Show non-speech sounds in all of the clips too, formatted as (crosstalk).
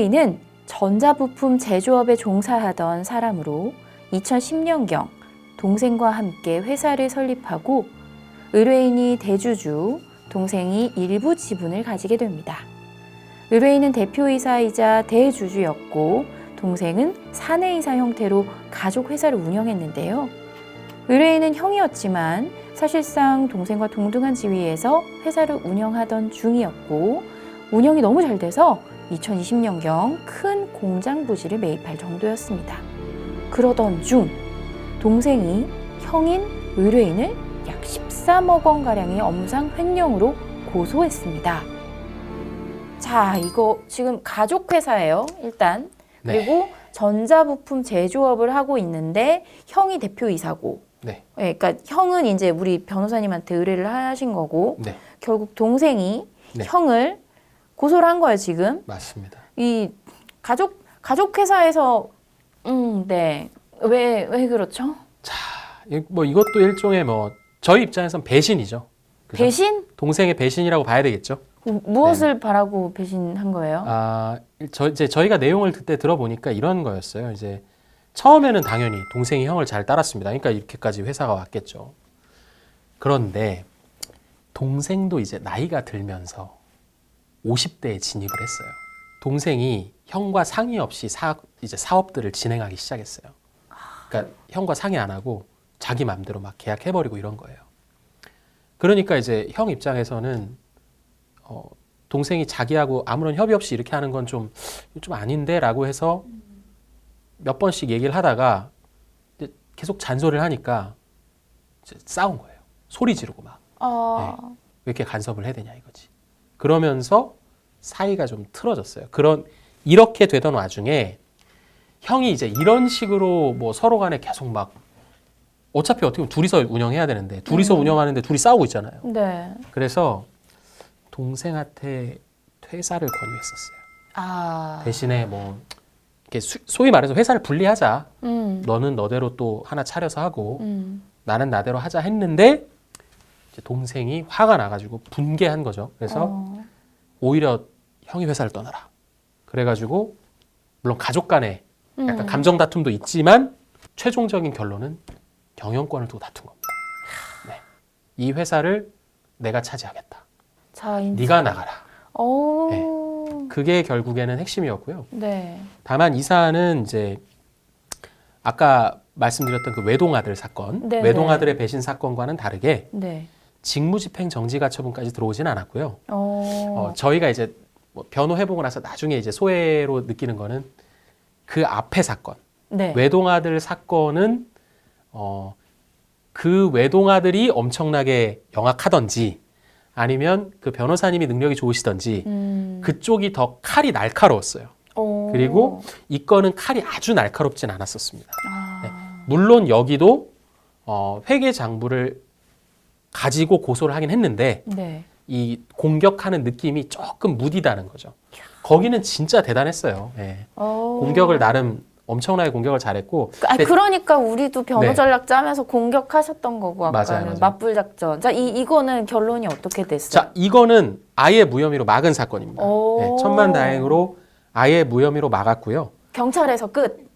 의뢰인은 전자부품 제조업에 종사하던 사람으로 2010년경 동생과 함께 회사를 설립하고 의뢰인이 대주주, 동생이 일부 지분을 가지게 됩니다. 의뢰인은 대표이사이자 대주주였고 동생은 사내이사 형태로 가족 회사를 운영했는데요. 의뢰인은 형이었지만 사실상 동생과 동등한 지위에서 회사를 운영하던 중이었고 운영이 너무 잘 돼서 2020년경 큰 공장 부지를 매입할 정도였습니다. 그러던 중 동생이 형인 의뢰인을 약 13억 원 가량의 엄상 횡령으로 고소했습니다. 자, 이거 지금 가족 회사예요. 일단 네. 그리고 전자부품 제조업을 하고 있는데 형이 대표이사고 네. 네, 그러니까 형은 이제 우리 변호사님한테 의뢰를 하신 거고 네. 결국 동생이 네. 형을 고소를 한 거예요 지금 맞습니다. 이 가족 가족 회사에서 음 네 왜 왜 그렇죠 이- 뭐 이것도 일종의 뭐 저희 입장에선 배신이죠. 그죠? 배신 동생의 배신이라고 봐야 되겠죠. 무- 무엇을 바라고 배신한 거예요 아, 저 이제 저희가 내용을 그때 들어보니까 이런 거였어요. 이제 처음에는 당연히 동생이 형을 잘 따랐습니다. 그러니까 이렇게까지 회사가 왔겠죠. 그런데 동생도 이제 나이가 들면서 50대에 진입을 했어요. 동생이 형과 상의 없이 사, 이제 사업들을 진행하기 시작했어요. 그러니까 형과 상의 안 하고 자기 맘대로 막 계약해버리고 이런 거예요. 그러니까 이제 형 입장에서는 어, 동생이 자기하고 아무런 협의 없이 이렇게 하는 건 좀 좀 아닌데라고 해서 몇 번씩 얘기를 하다가 이제 계속 잔소리를 하니까 이제 싸운 거예요. 소리 지르고 막왜 어, 이렇게 간섭을 해야 되냐 이거지. 그러면서 사이가 좀 틀어졌어요. 그런 이렇게 되던 와중에 형이 이제 이런 식으로 뭐 서로 간에 계속 막 어차피 어떻게 보면 둘이서 운영해야 되는데 둘이서 음. 운영하는데 둘이 싸우고 있잖아요. 네. 그래서 동생한테 퇴사를 권유했었어요. 아, 대신에 뭐 이렇게 수- 소위 말해서 회사를 분리하자. 음, 너는 너대로 또 하나 차려서 하고 음, 나는 나대로 하자 했는데 동생이 화가 나가지고 분개한 거죠. 그래서 어, 오히려 형이 회사를 떠나라. 그래가지고 물론 가족 간에 약간 음. 감정 다툼도 있지만 최종적인 결론은 경영권을 두고 다툰 겁니다. 네. 이 회사를 내가 차지하겠다. 자, 네가 나가라. 오, 그게 결국에는 핵심이었고요. 네. 다만 이 사안은 이제 아까 말씀드렸던 그 외동아들 사건, 네네. 외동아들의 배신 사건과는 다르게 네. 직무집행 정지가 처분까지 들어오진 않았고요. 어, 어, 저희가 이제 뭐 변호해보고 나서 나중에 이제 소외로 느끼는 거는 그 앞에 사건, 네. 외동아들 사건은 어, 그 외동아들이 엄청나게 영악하던지 아니면 그 변호사님이 능력이 좋으시던지 음, 그쪽이 더 칼이 날카로웠어요. 어, 그리고 이 건은 칼이 아주 날카롭진 않았었습니다. 아, 네. 물론 여기도 어, 회계 장부를 가지고 고소를 하긴 했는데 네. 이 공격하는 느낌이 조금 무디다는 거죠. 거기는 진짜 대단했어요. 예. 어. 공격을 나름 엄청나게 공격을 잘했고 아, 근데- 그러니까 우리도 변호 네. 전략 짜면서 공격하셨던 거고 아까는 맞아요, 맞아요. 맞불 작전. 자, 이 이거는 결론이 어떻게 됐어요? 자 이거는 아예 무혐의로 막은 사건입니다. 오. 예, 천만다행으로 아예 무혐의로 막았고요. 경찰에서 끝.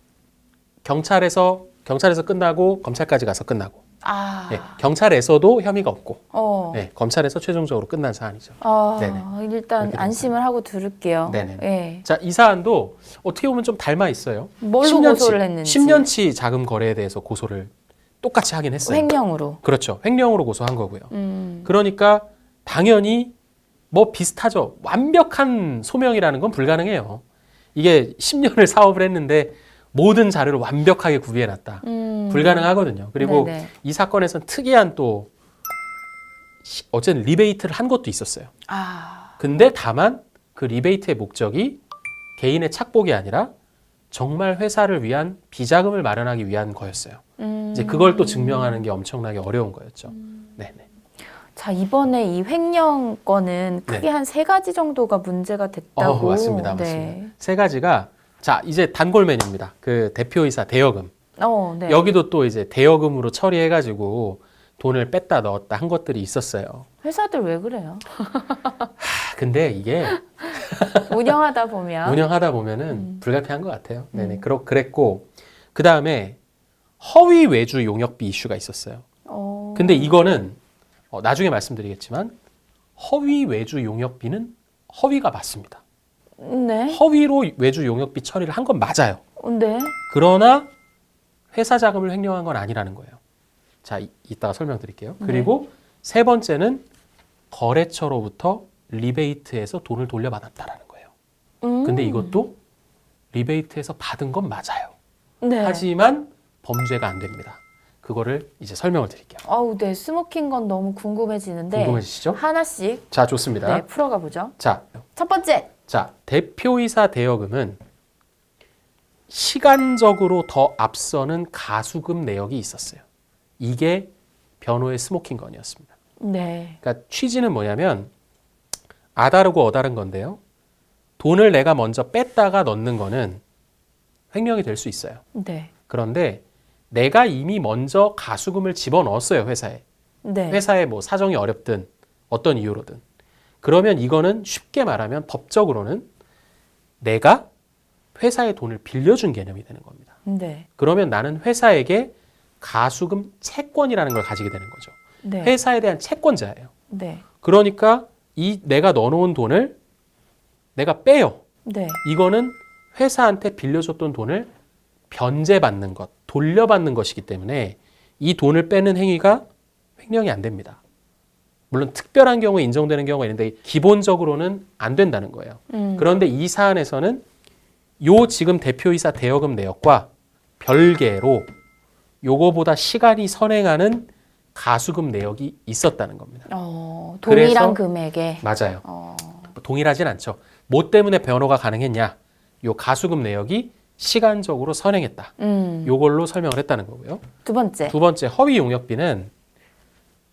경찰에서 경찰에서 끝나고 검찰까지 가서 끝나고 아. 예, 경찰에서도 혐의가 없고 어. 예, 검찰에서 최종적으로 끝난 사안이죠. 아, 네네. 일단 안심을 하고 들을게요. 네네. 예. 자, 이 사안도 어떻게 보면 좀 닮아 있어요. 뭘로 10년치, 고소를 했는지. 10년치 자금 거래에 대해서 고소를 똑같이 하긴 했어요. 횡령으로. 그렇죠. 횡령으로 고소한 거고요. 음. 그러니까 당연히 뭐 비슷하죠. 완벽한 소명이라는 건 불가능해요. 이게 10년을 사업을 했는데 모든 자료를 완벽하게 구비해 놨다. 음. 불가능하거든요. 그리고 네네. 이 사건에서는 특이한 또 시- 어쨌든 리베이트를 한 것도 있었어요. 아. 근데 다만 그 리베이트의 목적이 개인의 착복이 아니라 정말 회사를 위한 비자금을 마련하기 위한 거였어요. 음. 이제 그걸 또 증명하는 게 엄청나게 어려운 거였죠. 네네. 자, 이번에 이 횡령 건은 네. 크게 한세 가지 정도가 문제가 됐다고. 어, 맞습니다. 네. 맞습니다. 세 가지가 자 이제 단골맨입니다. 그 대표이사 대여금 어, 네. 여기도 또 이제 대여금으로 처리해가지고 돈을 뺐다 넣었다 한 것들이 있었어요. 회사들 왜 그래요? 근데 이게 (laughs) 운영하다 보면 운영하다 보면은 음. 불가피한 것 같아요. 네네. 그렇 그랬고 그 다음에 허위 외주 용역비 이슈가 있었어요. 어, 근데 이거는 어, 나중에 말씀드리겠지만 허위 외주 용역비는 허위가 맞습니다. 네, 허위로 외주 용역비 처리를 한 건 맞아요. 네, 그러나 회사 자금을 횡령한 건 아니라는 거예요. 자, 이, 이따가 설명드릴게요. 네. 그리고 세 번째는 거래처로부터 리베이트해서 돈을 돌려받았다라는 거예요. 음, 근데 이것도 리베이트해서 받은 건 맞아요. 네. 하지만 범죄가 안 됩니다. 그거를 이제 설명을 드릴게요. 아우, 네, 스모킹 건 너무 궁금해지는데 궁금해지시죠? 하나씩 자, 좋습니다. 네 풀어가 보죠. 자, 첫 번째, 자, 대표이사 대여금은 시간적으로 더 앞서는 가수금 내역이 있었어요. 이게 변호의 스모킹 건이었습니다. 네, 그러니까 취지는 뭐냐면 아다르고 어다른 건데요. 돈을 내가 먼저 뺐다가 넣는 거는 횡령이 될 수 있어요. 네, 그런데 내가 이미 먼저 가수금을 집어넣었어요, 회사에. 네, 회사에 뭐 사정이 어렵든 어떤 이유로든. 그러면 이거는 쉽게 말하면 법적으로는 내가 회사에 돈을 빌려준 개념이 되는 겁니다. 네, 그러면 나는 회사에게 가수금 채권이라는 걸 가지게 되는 거죠. 네, 회사에 대한 채권자예요. 네, 그러니까 이 내가 넣어놓은 돈을 내가 빼요. 네, 이거는 회사한테 빌려줬던 돈을 변제받는 것, 돌려받는 것이기 때문에 이 돈을 빼는 행위가 횡령이 안 됩니다. 물론 특별한 경우에 인정되는 경우가 있는데 기본적으로는 안 된다는 거예요. 음, 그런데 이 사안에서는 요 지금 대표이사 대여금 내역과 별개로 요거보다 시간이 선행하는 가수금 내역이 있었다는 겁니다. 어, 그래서- 동일한 금액에 맞아요. 어, 동일하진 않죠. 뭐 때문에 변호가 가능했냐? 요 가수금 내역이 시간적으로 선행했다. 음, 요걸로 설명을 했다는 거고요. 두 번째, 두 번째 허위 용역비는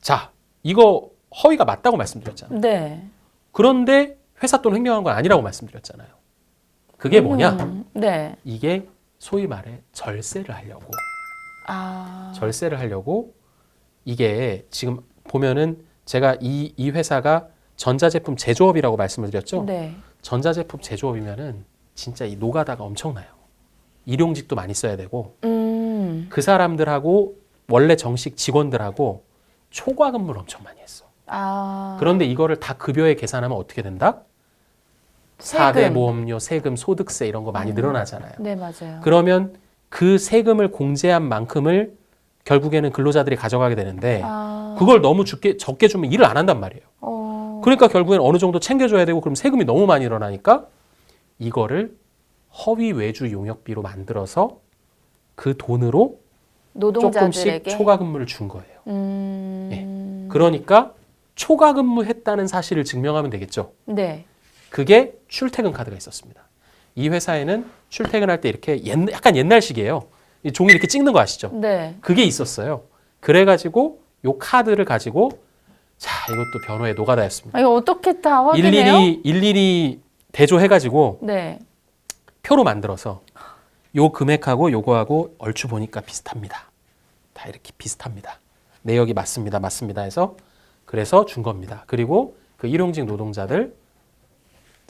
자, 이거 허위가 맞다고 말씀드렸잖아요. 네, 그런데 회사 돈 횡령한 건 아니라고 말씀드렸잖아요. 그게 뭐냐? 음, 네, 이게 소위 말해 절세를 하려고 아, 절세를 하려고 이게 지금 보면은 제가 이, 이 회사가 전자제품 제조업이라고 말씀을 드렸죠. 네, 전자제품 제조업이면은 진짜 이 노가다가 엄청나요. 일용직도 많이 써야 되고 음, 그 사람들하고 원래 정식 직원들하고 초과 근무를 엄청 많이 했어. 아, 그런데 이거를 다 급여에 계산하면 어떻게 된다? 사대. 보험료, 세금, 소득세 이런 거 많이 음. 늘어나잖아요. 네, 맞아요. 그러면 그 세금을 공제한 만큼을 결국에는 근로자들이 가져가게 되는데 아, 그걸 너무 적게, 적게 주면 일을 안 한단 말이에요. 어, 그러니까 결국엔 어느 정도 챙겨줘야 되고 그럼 세금이 너무 많이 일어나니까 이거를 허위 외주 용역비로 만들어서 그 돈으로 노동자들에게 조금씩 초과 근무를 준 거예요. 음, 그러니까 초과 근무했다는 사실을 증명하면 되겠죠. 네, 그게 출퇴근 카드가 있었습니다. 이 회사에는 출퇴근할 때 이렇게 옛, 약간 옛날식이에요. 이 종이 이렇게 찍는 거 아시죠? 네, 그게 있었어요. 그래가지고 요 카드를 가지고 자 이것도 변호의 노가다였습니다. 아, 이거 어떻게 다 확인해요? 일일이 일일이 대조해가지고 네, 표로 만들어서 요 금액하고 요거하고 얼추 보니까 비슷합니다. 다 이렇게 비슷합니다. 내역이 맞습니다. 맞습니다. 해서 그래서 준 겁니다. 그리고 그 일용직 노동자들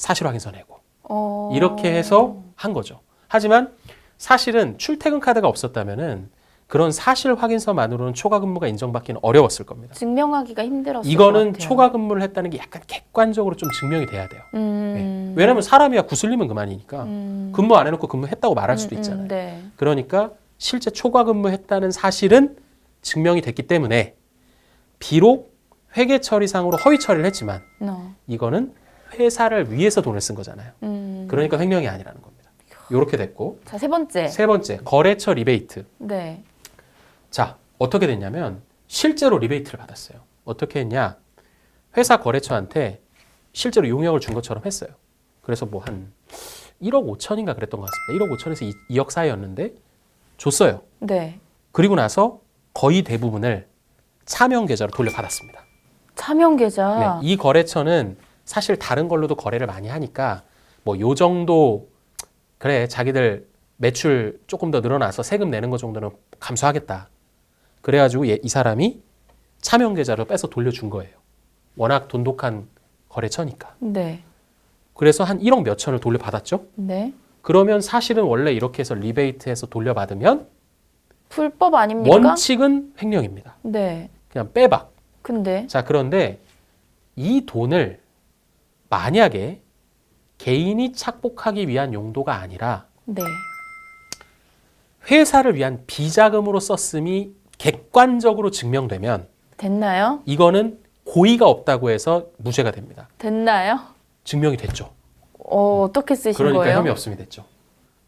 사실 확인서 내고 어, 이렇게 해서 한 거죠. 하지만 사실은 출퇴근 카드가 없었다면은 그런 사실 확인서만으로는 초과 근무가 인정받기는 어려웠을 겁니다. 증명하기가 힘들었을 이거는. 초과 근무를 했다는 게 약간 객관적으로 좀 증명이 돼야 돼요. 음, 네. 왜냐하면 사람이야 구슬리면 그만이니까 음, 근무 안 해놓고 근무했다고 말할 수도 음, 음, 있잖아요. 네. 그러니까 실제 초과 근무했다는 사실은 증명이 됐기 때문에 비록 회계 처리상으로 허위 처리를 했지만 어, 이거는 회사를 위해서 돈을 쓴 거잖아요. 음. 그러니까 횡령이 아니라는 겁니다. 이렇게 됐고 자, 세 번째. 세 번째 거래처 리베이트. 네. 자 어떻게 됐냐면 실제로 리베이트를 받았어요. 어떻게 했냐? 회사 거래처한테 실제로 용역을 준 것처럼 했어요. 그래서 뭐 한 1억 5천인가 그랬던 것 같습니다. 1억 5천에서 2, 억 사이였는데 줬어요. 네. 그리고 나서 거의 대부분을 차명 계좌로 돌려받았습니다. 차명 계좌. 네, 이 거래처는 사실 다른 걸로도 거래를 많이 하니까 뭐 요 정도 그래 자기들 매출 조금 더 늘어나서 세금 내는 것 정도는 감수하겠다. 그래가지고 얘- 이 사람이 차명 계좌로 빼서 돌려준 거예요. 워낙 돈독한 거래처니까. 네. 그래서 한 1억 몇 천을 돌려받았죠. 네. 그러면 사실은 원래 이렇게 해서 리베이트해서 돌려받으면 불법 아닙니까? 원칙은 횡령입니다. 네. 그냥 빼박. 근데 자, 그런데 이 돈을 만약에 개인이 착복하기 위한 용도가 아니라 네. 회사를 위한 비자금으로 썼음이 객관적으로 증명되면 됐나요? 이거는 고의가 없다고 해서 무죄가 됩니다. 됐나요? 증명이 됐죠. 어, 어떻게 쓰신 그러니까 거예요? 혐의 없음이 됐죠.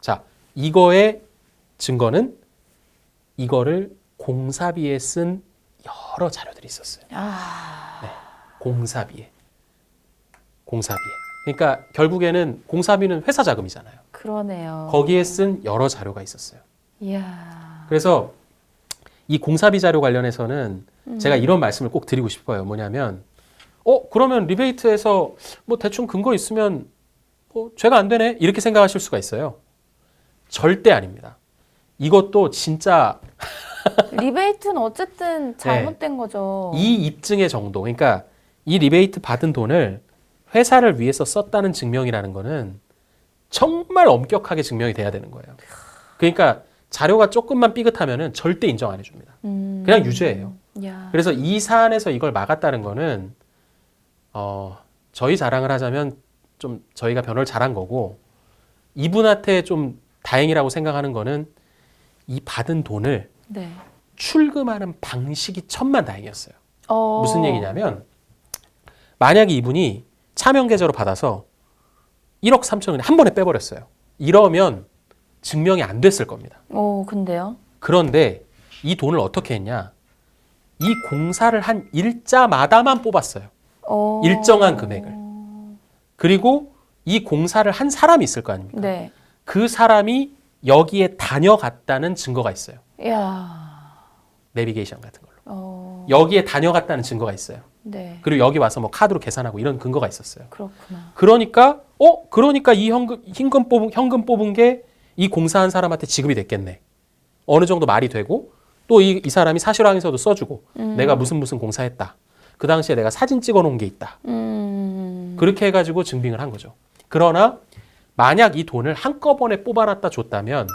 자, 이거의 증거는 이거를 공사비에 쓴 여러 자료들이 있었어요. 아, 공사비에. 공사비에. 그러니까 결국에는 공사비는 회사 자금이잖아요. 그러네요. 거기에 쓴 여러 자료가 있었어요. 이야. 그래서 이 공사비 자료 관련해서는 음. 제가 이런 말씀을 꼭 드리고 싶어요. 뭐냐면, 어, 그러면 리베이트에서 뭐 대충 근거 있으면 어, 죄가 안 되네? 이렇게 생각하실 수가 있어요. 절대 아닙니다. 이것도 진짜 (laughs) 리베이트는 어쨌든 잘못된 거죠. 네. 이 입증의 정도, 그러니까 이 리베이트 받은 돈을 회사를 위해서 썼다는 증명이라는 거는 정말 엄격하게 증명이 돼야 되는 거예요. 그러니까 자료가 조금만 삐끗하면은 절대 인정 안 해줍니다. 음. 그냥 유죄예요. 야. 그래서 이 사안에서 이걸 막았다는 거는 어, 저희 자랑을 하자면 좀 저희가 변호를 잘한 거고 이분한테 좀 다행이라고 생각하는 거는 이 받은 돈을 네. 출금하는 방식이 천만 다행이었어요. 어. 무슨 얘기냐면 만약에 이분이 차명 계좌로 받아서 1억 3천을 한 번에 빼버렸어요. 이러면 증명이 안 됐을 겁니다. 어, 근데요? 그런데 이 돈을 어떻게 했냐? 이 공사를 한 일자마다만 뽑았어요. 어. 일정한 금액을. 그리고 이 공사를 한 사람이 있을 거 아닙니까? 네. 그 사람이 여기에 다녀갔다는 증거가 있어요. 야. 내비게이션 같은. 어. 여기에 다녀갔다는 증거가 있어요. 네. 그리고 여기 와서 뭐 카드로 계산하고 이런 근거가 있었어요. 그렇구나. 그러니까 어 그러니까 이 현금 현금 뽑은 현금 뽑은 게 이 공사한 사람한테 지급이 됐겠네. 어느 정도 말이 되고 또 이 이 사람이 사실황에서도 써주고 음. 내가 무슨 무슨 공사했다. 그 당시에 내가 사진 찍어 놓은 게 있다. 음. 그렇게 해가지고 증빙을 한 거죠. 그러나 만약 이 돈을 한꺼번에 뽑아놨다 줬다면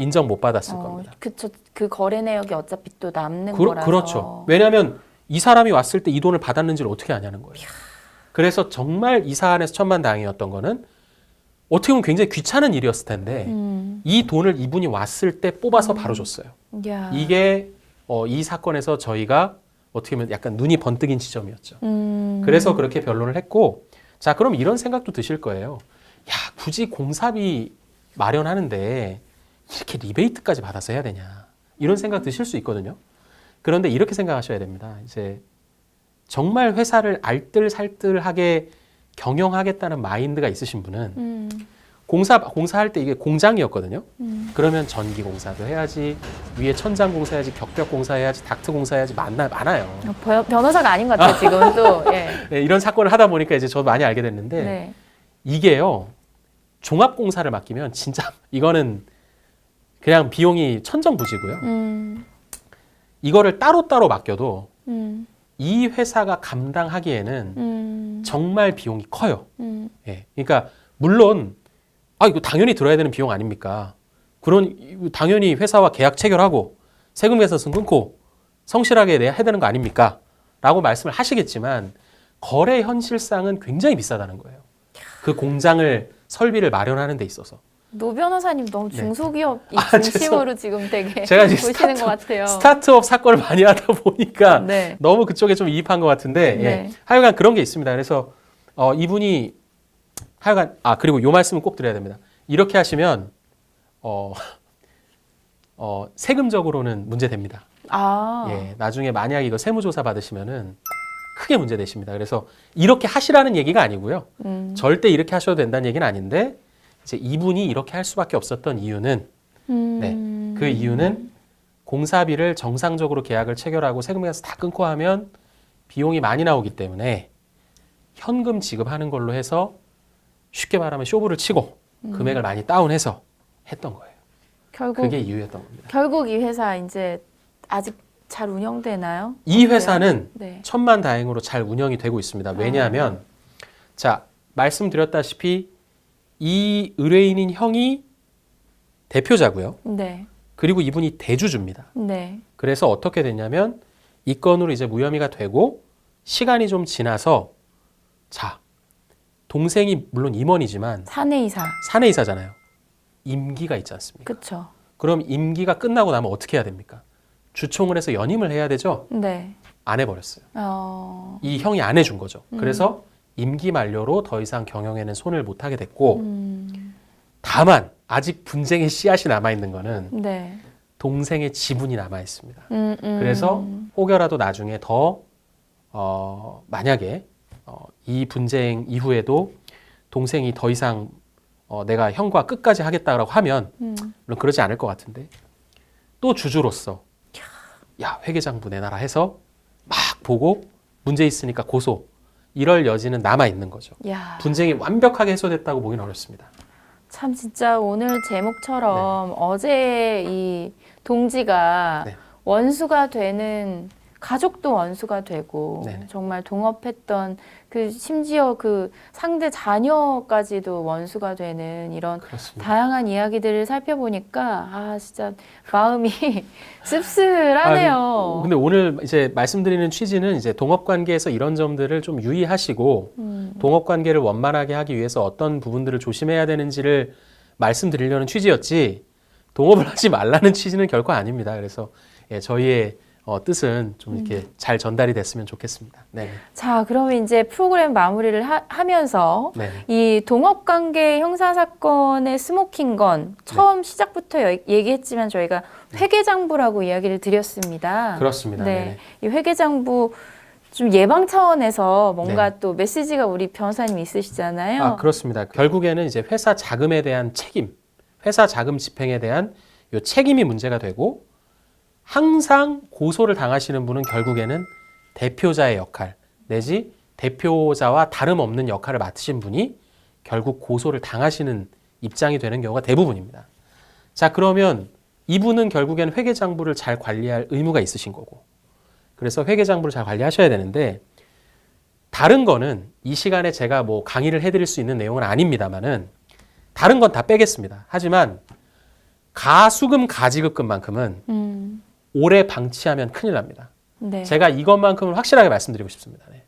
인정 못 받았을 어, 겁니다. 그쵸. 그 거래 내역이 어차피 또 남는 그, 거라서. 그렇죠. 왜냐하면 이 사람이 왔을 때 이 돈을 받았는지를 어떻게 아냐는 거예요. 그래서 정말 이 사안에서 천만다행이었던 거는 어떻게 보면 굉장히 귀찮은 일이었을 텐데 음. 이 돈을 이분이 왔을 때 뽑아서 바로 줬어요. 야. 이게 어, 이 사건에서 저희가 어떻게 보면 약간 눈이 번뜩인 지점이었죠. 음. 그래서 그렇게 변론을 했고 자 그럼 이런 생각도 드실 거예요. 야 굳이 공사비 마련하는데 이렇게 리베이트까지 받아서 해야 되냐 이런 생각 드실 수 있거든요. 그런데 이렇게 생각하셔야 됩니다. 이제 정말 회사를 알뜰살뜰하게 경영하겠다는 마인드가 있으신 분은 음. 공사 공사할 때 이게 공장이었거든요. 음. 그러면 전기 공사도 해야지 위에 천장 공사해야지 격벽 공사해야지 닥트 공사해야지 많나 많아요. 어, 버- 변호사가 아닌 것 같아요, 지금은 또. (laughs) 예. 네, 이런 사건을 하다 보니까 이제 저도 많이 알게 됐는데 네. 이게요 종합 공사를 맡기면 진짜 (laughs) 이거는 그냥 비용이 천정부지고요. 음. 이거를 따로 따로 맡겨도 음. 이 회사가 감당하기에는 음. 정말 비용이 커요. 음. 예, 그러니까 물론 아 이거 당연히 들어야 되는 비용 아닙니까? 그런 당연히 회사와 계약 체결하고 세금 계산서 끊고 성실하게 내야 해야 되는 거 아닙니까? 라고 말씀을 하시겠지만 거래 현실상은 굉장히 비싸다는 거예요. 그 공장을 설비를 마련하는 데 있어서 노 변호사님 너무 네. 중소기업 이 (laughs) 아, 중심으로 지금 되게 (laughs) 제가 이제 보시는 스타트- 것 같아요. 스타트업 사건을 많이 하다 보니까 네. 너무 그쪽에 좀 이입한 것 같은데 예. 네. 하여간 그런 게 있습니다. 그래서 어, 이분이 하여간 아 그리고 요 말씀은 꼭 드려야 됩니다. 이렇게 하시면 어, (laughs) 어, 세금적으로는 문제됩니다. 아. 예, 나중에 만약 이거 세무조사 받으시면은 크게 문제 되십니다. 그래서 이렇게 하시라는 얘기가 아니고요. 음. 절대 이렇게 하셔도 된다는 얘기는 아닌데 이제 이분이 이렇게 할 수밖에 없었던 이유는 음. 그 이유는 공사비를 정상적으로 계약을 체결하고 세금에서 다 끊고 하면 비용이 많이 나오기 때문에 현금 지급하는 걸로 해서 쉽게 말하면 쇼부를 치고 금액을 많이 다운해서 했던 거예요. 결국 그게 이유였던 겁니다. 결국 이 회사 이제 아직 잘 운영되나요? 이 어때요? 회사는 네. 천만 다행으로 잘 운영이 되고 있습니다. 왜냐하면 자, 말씀드렸다시피 이 의뢰인인 형이 대표자고요. 네. 그리고 이분이 대주주입니다. 네. 그래서 어떻게 됐냐면 이 건으로 이제 무혐의가 되고 시간이 좀 지나서 자, 동생이 물론 임원이지만 사내이사. 사내이사잖아요. 임기가 있지 않습니까? 그쵸. 그럼 임기가 끝나고 나면 어떻게 해야 됩니까? 주총을 해서 연임을 해야 되죠? 네. 안 해버렸어요. 어. 이 형이 안 해준 거죠. 그래서 임기 만료로 더 이상 경영에는 손을 못 하게 됐고, 음. 다만 아직 분쟁의 씨앗이 남아 있는 거는 네. 동생의 지분이 남아 있습니다. 음, 음. 그래서 혹여라도 나중에 더 어, 만약에 어, 이 분쟁 이후에도 동생이 더 이상 어, 내가 형과 끝까지 하겠다라고 하면 음. 물론 그러지 않을 것 같은데 또 주주로서 야 회계장부 내놔라 해서 막 보고 문제 있으니까 고소 이럴 여지는 남아 있는 거죠. 야. 분쟁이 완벽하게 해소됐다고 보기는 어렵습니다. 참 진짜 오늘 제목처럼 어제 이 동지가 네. 원수가 되는 가족도 원수가 되고 네네. 정말 동업했던 그 심지어 그 상대 자녀까지도 원수가 되는 이런 그렇습니다. 다양한 이야기들을 살펴보니까 아 진짜 마음이 (laughs) 씁쓸하네요. 아, 근데 오늘 이제 말씀드리는 취지는 이제 동업 관계에서 이런 점들을 좀 유의하시고 음, 동업 관계를 원만하게 하기 위해서 어떤 부분들을 조심해야 되는지를 말씀드리려는 취지였지 동업을 (laughs) 하지 말라는 취지는 결코 아닙니다. 그래서 예, 저희의 어, 뜻은 좀 이렇게 음. 잘 전달이 됐으면 좋겠습니다. 네, 자 그러면 이제 프로그램 마무리를 하, 하면서 네, 이 동업관계 형사 사건의 스모킹 건 처음 시작부터 여- 얘기했지만 저희가 회계장부라고 이야기를 드렸습니다. 그렇습니다. 네, 네. 이 회계장부 좀 예방 차원에서 뭔가 또 메시지가 우리 변호사님 있으시잖아요. 아, 그렇습니다. 결국에는 이제 회사 자금에 대한 책임, 회사 자금 집행에 대한 요 책임이 문제가 되고 항상 고소를 당하시는 분은 결국에는 대표자의 역할 내지 대표자와 다름없는 역할을 맡으신 분이 결국 고소를 당하시는 입장이 되는 경우가 대부분입니다. 자, 그러면 이분은 결국엔 회계장부를 잘 관리할 의무가 있으신 거고. 그래서 회계장부를 잘 관리하셔야 되는데 다른 거는 이 시간에 제가 뭐 강의를 해드릴 수 있는 내용은 아닙니다만은 다른 건 다 빼겠습니다. 하지만 가수금 가지급금만큼은 음, 오래 방치하면 큰일 납니다. 네. 제가 이것만큼은 확실하게 말씀드리고 싶습니다. 네.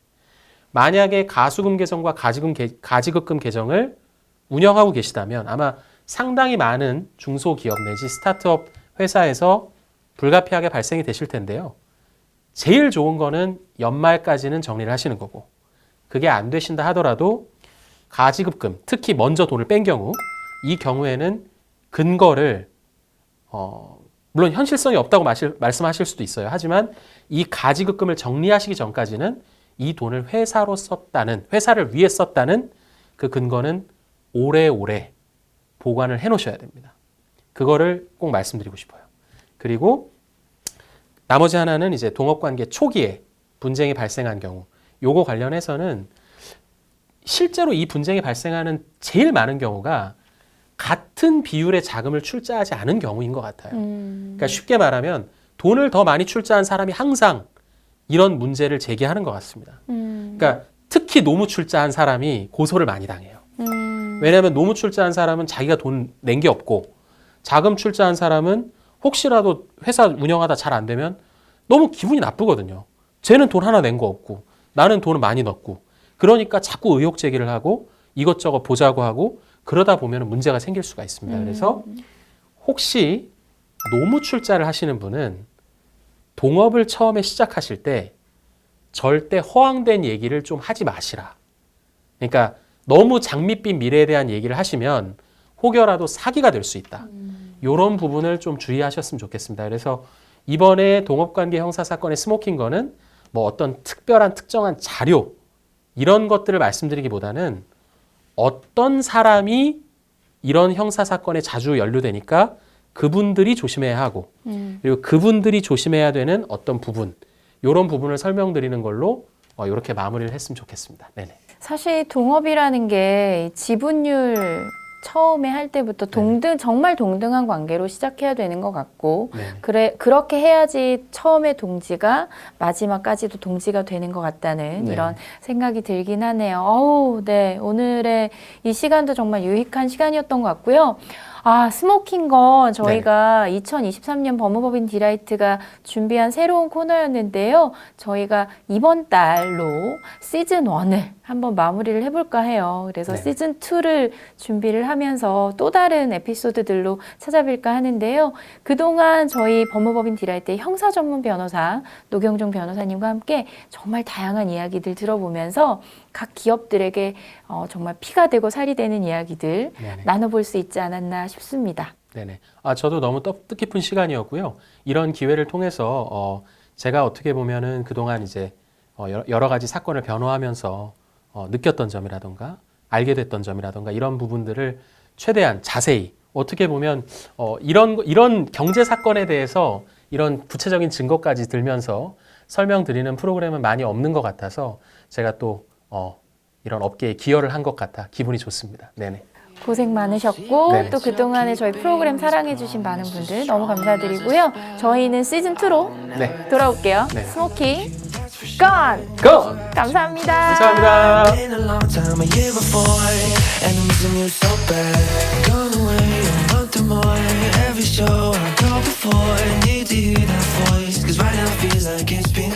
만약에 가수금 계정과 가지금 계- 가지급금 계정을 운영하고 계시다면 아마 상당히 많은 중소기업 내지 스타트업 회사에서 불가피하게 발생이 되실 텐데요. 제일 좋은 거는 연말까지는 정리를 하시는 거고 그게 안 되신다 하더라도 가지급금 특히 먼저 돈을 뺀 경우 이 경우에는 근거를 어, 물론 현실성이 없다고 마실- 말씀하실 수도 있어요. 하지만 이 가지급금을 정리하시기 전까지는 이 돈을 회사로 썼다는 회사를 위해 썼다는 그 근거는 오래오래 보관을 해 놓으셔야 됩니다. 그거를 꼭 말씀드리고 싶어요. 그리고 나머지 하나는 이제 동업관계 초기에 분쟁이 발생한 경우 요거 관련해서는 실제로 이 분쟁이 발생하는 제일 많은 경우가 같은 비율의 자금을 출자하지 않은 경우인 것 같아요. 음, 그러니까 쉽게 말하면 돈을 더 많이 출자한 사람이 항상 이런 문제를 제기하는 것 같습니다. 음, 그러니까 특히 노무 출자한 사람이 고소를 많이 당해요. 음, 왜냐하면 노무 출자한 사람은 자기가 돈 낸 게 없고 자금 출자한 사람은 혹시라도 회사 운영하다 잘 안 되면 너무 기분이 나쁘거든요. 쟤는 돈 하나 낸 거 없고 나는 돈을 많이 넣고 그러니까 자꾸 의혹 제기를 하고 이것저것 보자고 하고 그러다 보면 문제가 생길 수가 있습니다. 그래서 혹시 노무 출자를 하시는 분은 동업을 처음에 시작하실 때 절대 허황된 얘기를 좀 하지 마시라. 그러니까 너무 장밋빛 미래에 대한 얘기를 하시면 혹여라도 사기가 될 수 있다. 이런 부분을 좀 주의하셨으면 좋겠습니다. 그래서 이번에 동업관계 형사 사건의 스모킹 거는 뭐 어떤 특별한 특정한 자료 이런 것들을 말씀드리기보다는 어떤 사람이 이런 형사 사건에 자주 연루되니까 그분들이 조심해야 하고 음. 그리고 그분들이 조심해야 되는 어떤 부분 이런 부분을 설명드리는 걸로 어, 이렇게 마무리를 했으면 좋겠습니다. 네네. 사실 동업이라는 게 지분율 처음에 할 때부터 동등 정말 동등한 관계로 시작해야 되는 것 같고 네. 그래 그렇게 해야지 처음에 동지가 마지막까지도 동지가 되는 것 같다는 네. 이런 생각이 들긴 하네요. 어우, 네 오늘의 이 시간도 정말 유익한 시간이었던 것 같고요. 아 스모킹 건 저희가 2023년 법무법인 디라이트가 준비한 새로운 코너였는데요. 저희가 이번 달로 시즌 1을 한번 마무리를 해볼까 해요. 그래서 네. 시즌 2를 준비를 하면서 또 다른 에피소드들로 찾아뵐까 하는데요. 그동안 저희 법무법인 디라이트의 형사 전문 변호사 노경종 변호사님과 함께 정말 다양한 이야기들 들어보면서 각 기업들에게 어, 정말 피가 되고 살이 되는 이야기들 네네. 나눠볼 수 있지 않았나 싶습니다. 네네. 아 저도 너무 뜻- 뜻깊은 시간이었고요. 이런 기회를 통해서 어, 제가 어떻게 보면은 그동안 이제 어, 여러, 가지 사건을 변호하면서 어, 느꼈던 점이라던가 알게 됐던 점이라던가 이런 부분들을 최대한 자세히 어떻게 보면 어, 이런 거- 이런 경제 사건에 대해서 이런 구체적인 증거까지 들면서 설명드리는 프로그램은 많이 없는 것 같아서 제가 또 어, 이런 업계에 기여를 한 것 같아 기분이 좋습니다. 네네. 고생 많으셨고 네. 또 그동안에 저희 프로그램 사랑해 주신 많은 분들 너무 감사드리고요. 저희는 시즌 2로 네. 돌아올게요. 네. 스모킹 건! 고! 감사합니다. 감사합니다. Been a long time, a year before, and I'm missing you so bad. Gone away a month or more. Every show I go before, need to hear that voice, 'cause right now feels like it's been